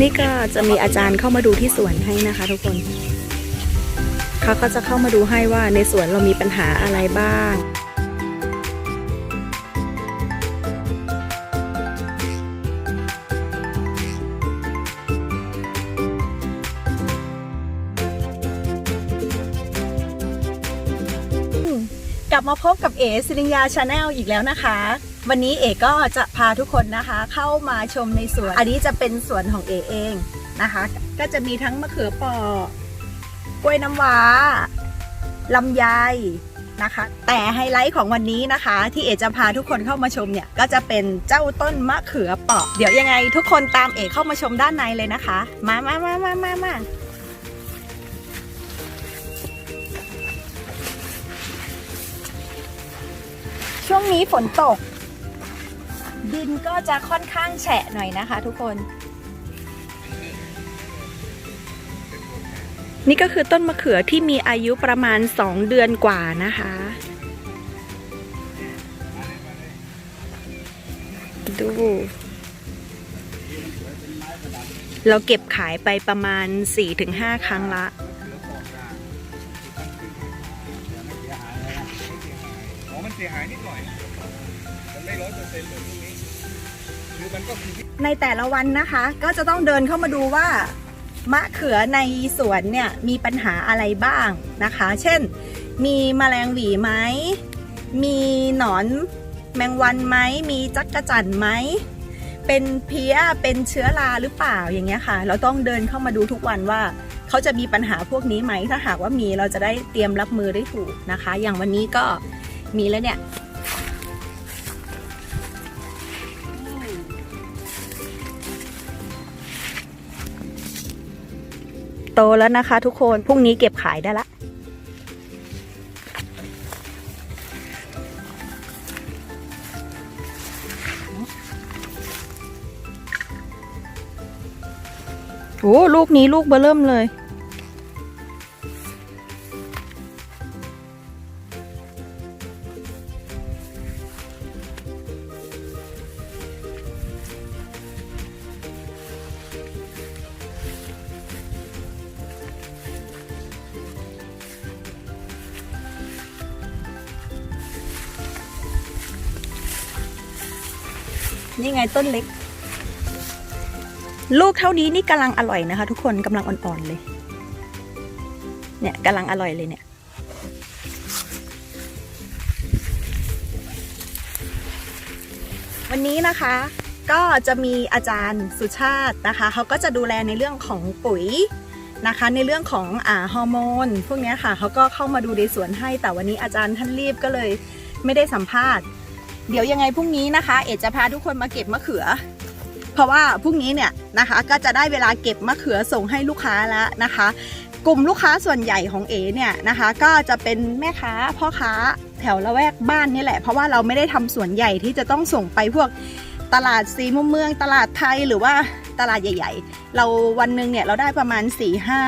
นี่ก็จะมีอาจารย์เข้ามาดูที่สวนให้นะคะ ทุกคน เขาก็จะเข้ามาดูให้ว่าในสวนเรามีปัญหาอะไรบ้าง มาพบกับเอ๋สิริญญาชาแนลอีกแล้วนะคะ วันนี้เอ๋ก็จะพาทุกคนนะคะ เข้ามาชมในสวน อันนี้จะเป็นสวนของเอ๋เองนะคะ ก็จะมีทั้งมะเขือเปอกกล้วยน้ำว้าลำไยนะคะ แต่ไฮไลท์ของวันนี้นะคะ ที่เอ๋จะพาทุกคนเข้ามาชมเนี่ย ก็จะเป็นเจ้าต้นมะเขือเปอกเดี๋ยวยังไงทุกคนตามเอ๋เข้ามาชมด้านในเลยนะคะ มามามามามามา ช่วงนี้ฝนตก ดินก็จะค่อนข้างแฉะหน่อยนะคะ ทุกคน นี่ก็คือต้นมะเขือที่มีอายุประมาณ 2 เดือนกว่านะคะ ดู เราเก็บขายไปประมาณ 4-5 ครั้งละ เสียหายนิดหน่อย มันไม่ร้อยเปอร์เซ็นต์เหมือนพวกนี้คือมันก็คือในแต่ละวันนะคะ ก็จะต้องเดินเข้ามาดูว่ามะเขือในสวนเนี่ยมีปัญหาอะไรบ้างนะคะ เช่น มีแมลงหวีไหม มีหนอนแมงวันไหม มีจักกระจั่นไหม เป็นเพี้ย เป็นเชื้อราหรือเปล่าอย่างเงี้ยค่ะ เราต้องเดินเข้ามาดูทุกวันว่า เขาจะมีปัญหาพวกนี้ไหม ถ้าหากว่ามีเราจะได้เตรียมรับมือได้ถูกนะคะ อย่างวันนี้ก็ มีแล้วเนี่ยโตแล้วนะคะทุกคนพรุ่งนี้เก็บขายได้ละโอ้ลูกนี้ลูกเบอเริ่มเลย นี่ไงต้นเล็ก ลูกเท่านี้นี่กำลังอร่อยนะคะ ทุกคนกำลังอ่อนๆเลย เนี่ยกำลังอร่อยเลยเนี่ยวันนี้นะคะก็จะมีอาจารย์สุชาตินะคะเขาก็จะดูแลในเรื่องของปุ๋ยนะคะ ในเรื่องของอ่าฮอร์โมนพวกนี้ค่ะเขาก็เข้ามาดูในสวนให้แต่วันนี้อาจารย์ท่านรีบก็เลยไม่ได้สัมภาษณ์ เดี๋ยวยังไงพรุ่งนี้นะคะ เอกจะพาทุกคนมาเก็บมะเขือ เพราะว่าพรุ่งนี้เนี่ยนะคะ ก็จะได้เวลาเก็บมะเขือส่งให้ลูกค้าแล้วนะคะ กลุ่มลูกค้าส่วนใหญ่ของเอเนี่ยนะคะ ก็จะเป็นแม่ค้าพ่อค้าแถวละแวกบ้านนี่แหละ เพราะว่าเราไม่ได้ทำสวนใหญ่ที่จะต้องส่งไปพวกตลาดสีมุมเมือง ตลาดไทยหรือว่าตลาดใหญ่ ๆ เราวันหนึ่งเนี่ยเราได้ประมาณ4ี่ห้า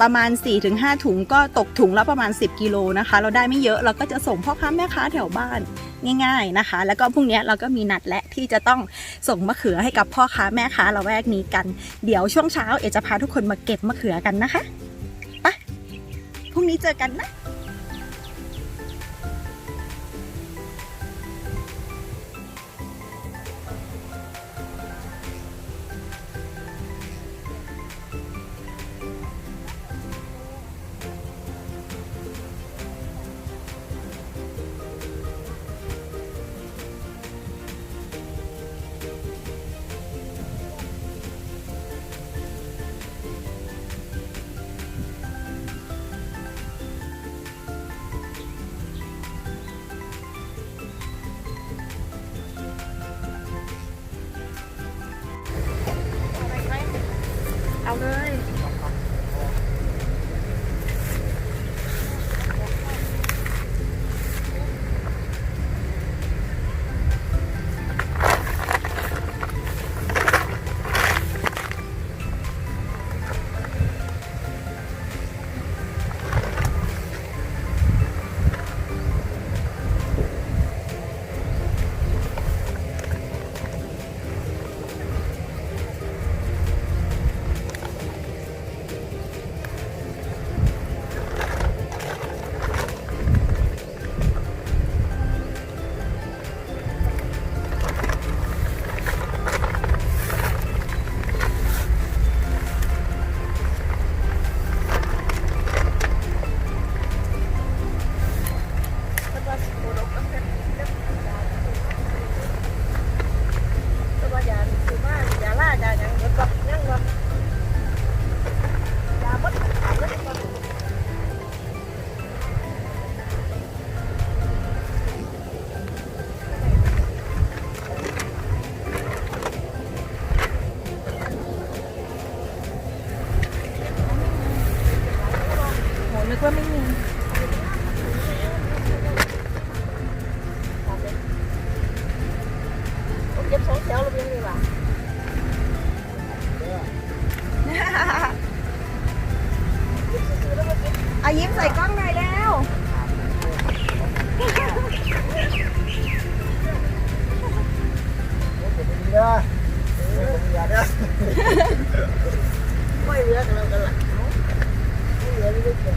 ประมาณ 4-5 ถุงก็ตกถุงละประมาณ 10 กิโลนะคะ เราได้ไม่เยอะเราก็จะส่งพ่อค้าแม่ค้าแถวบ้าน ง่าย ๆนะคะ แล้วก็พรุ่งนี้เราก็มีนัดและที่จะต้องส่งมะเขือให้กับพ่อค้าแม่ค้าเราแวกนี้กัน เดี๋ยวช่วงเช้าเอจะพาทุกคนมาเก็บมะเขือกันนะคะไปพรุ่งนี้เจอกันนะ ไม่เหลือกันแล้วกันล่ะไม่เหลือไม่ได้เก็บ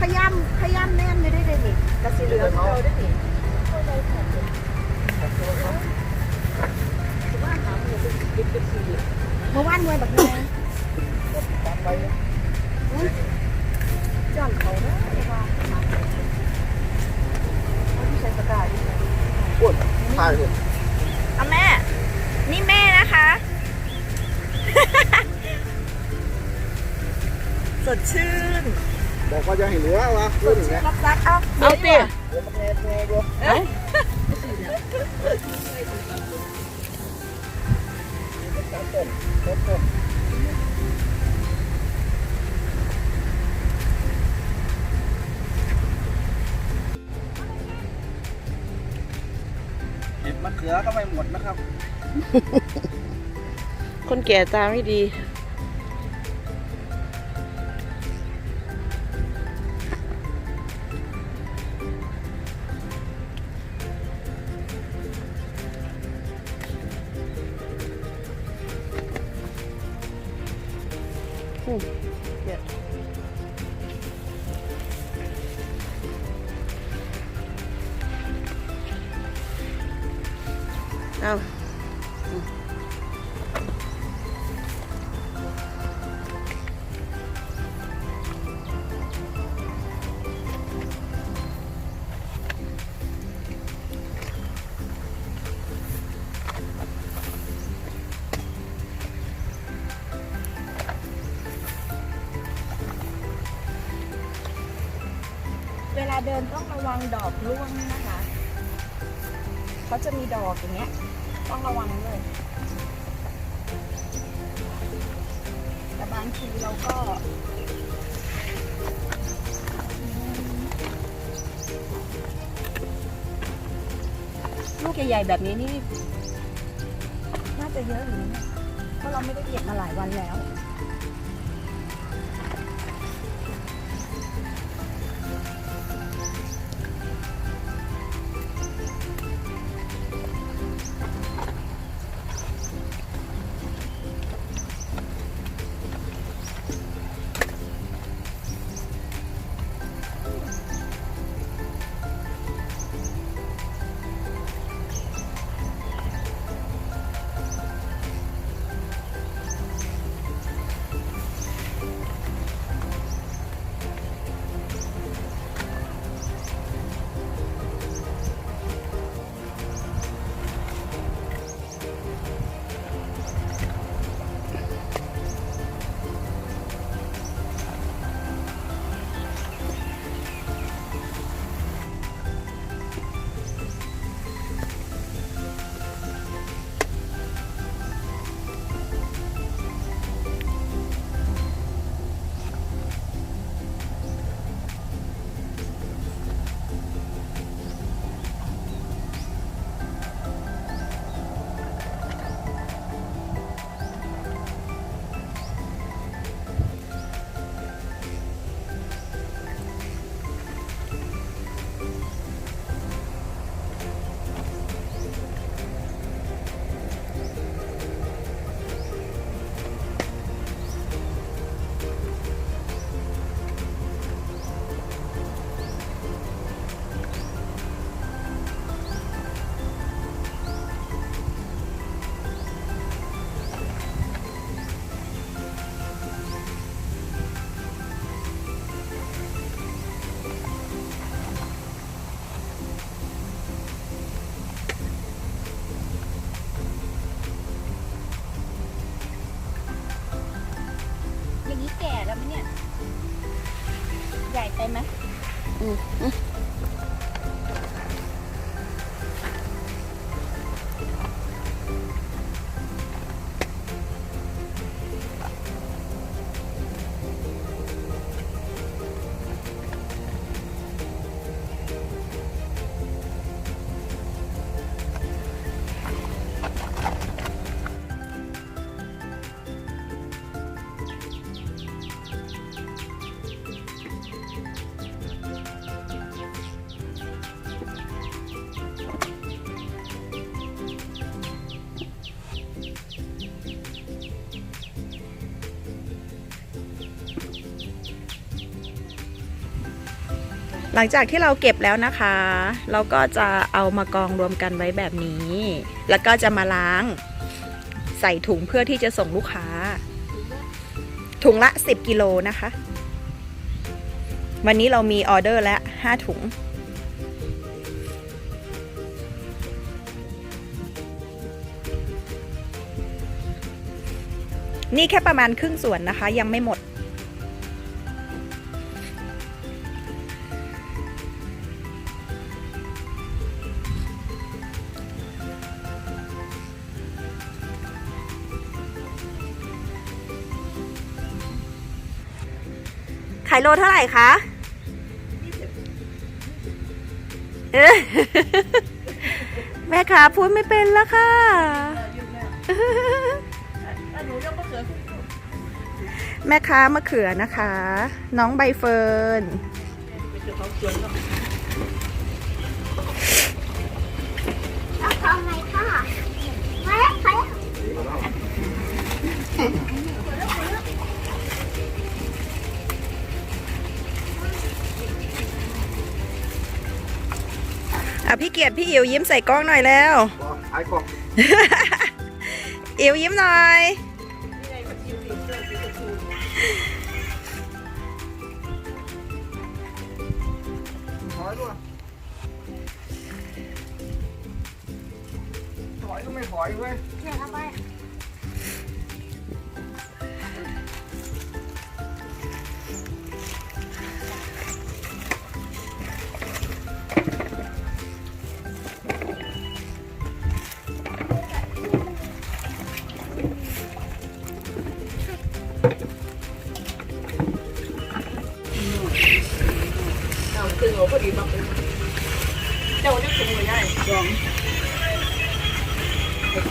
พยายามพยายามแน่นไม่ได้เลยนี่กระสีเหลืองเราได้นี่ว่าถามเนี่ยเป็นเป็นเป็นสี่เมื่อวานมวยแบบนี้ย้อนเขาเนอะเรียกว่าเอาที่ใช้สกายดิพูดถ่ายเลยเอาแม่ นี่แม่นะคะ สดชื่นบอกว่าจะให้เหลือวะสพูดดอย่างชื่เงี้นยรับรักเอาเอาติเดี๋ยวมันแง่แง่ดูเอ้ยต้นต้นต้นเห็ดมะเขือก็ไม่หมดนะครับ คนแก่ตาไม่ดีเอา ดอกร่วงนะคะเขาจะมีดอกอย่างเงี้ย ต้องระวังด้วยแต่บางทีเราก็ลูกใหญ่ๆแบบนี้นี่ น่าจะเยอะอยู่นะเพราะเราไม่ได้เก็บมาหลายวันแล้ว ใหญ่ไปไหมอืม หลังจากที่เราเก็บแล้วนะคะ เราก็จะเอามากองรวมกันไว้แบบนี้ แล้วก็จะมาล้าง ใส่ถุงเพื่อที่จะส่งลูกค้า ถุงละ 10 กิโลนะคะ วันนี้เรามีออเดอร์แล้ว5ถุงนี่แค่ประมาณครึ่งส่วนนะคะ ยังไม่หมดายโลเท่าไหร่คะเอ้ยแม่ค้าพูดไม่เป็นแล้วค่ะแม่ค้ามะเขือนะคะ น้องใบเฟิร์นทำไมค่ะไปแล้วไปแล้ว อะพี่เกียรติพี่อิ๋วยิ้มใส่กล้องหน่อยแล้วบอกขายกล่องอิ๋วยิ้มหน่อย ถอยด้วยถอยก็ไม่ถอยเว้ย เดี๋ยวเอาไป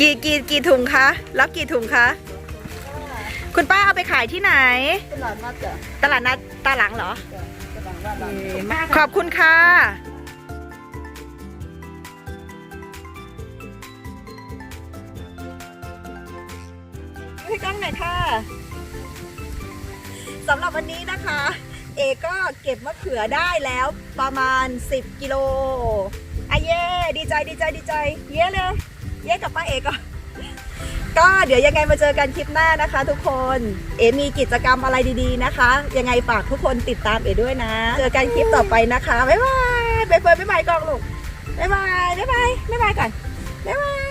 กี่กี่ถุงคะ รับกี่ถุงคะ คุณป้าเอาไปขายที่ไหน ตลาดนัดจ้ะตลาดนัดตาหลังเหรอตลาดนัดหลังขอบคุณค่ะ ให้กล้องหน่อยค่ะสำหรับวันนี้นะคะ เอก็เก็บมะเขือได้แล้วประมาณ 10 กิโลอะเย่ดีใจดีใจดีใจ เย้เลย เย้กับป้าเอก็ก็เดี๋ยวยังไงมาเจอกันคลิปหน้านะคะทุกคน เอมีกิจกรรมอะไรดีๆนะคะ ยังไงฝากทุกคนติดตามเอด้วยนะ เจอกันคลิปต่อไปนะคะ บ๊ายบาย ไปเฟิร์นบ๊ายบายกองลูก บ๊ายบาย บ๊ายบาย บ๊ายบายก่อน บ๊ายบาย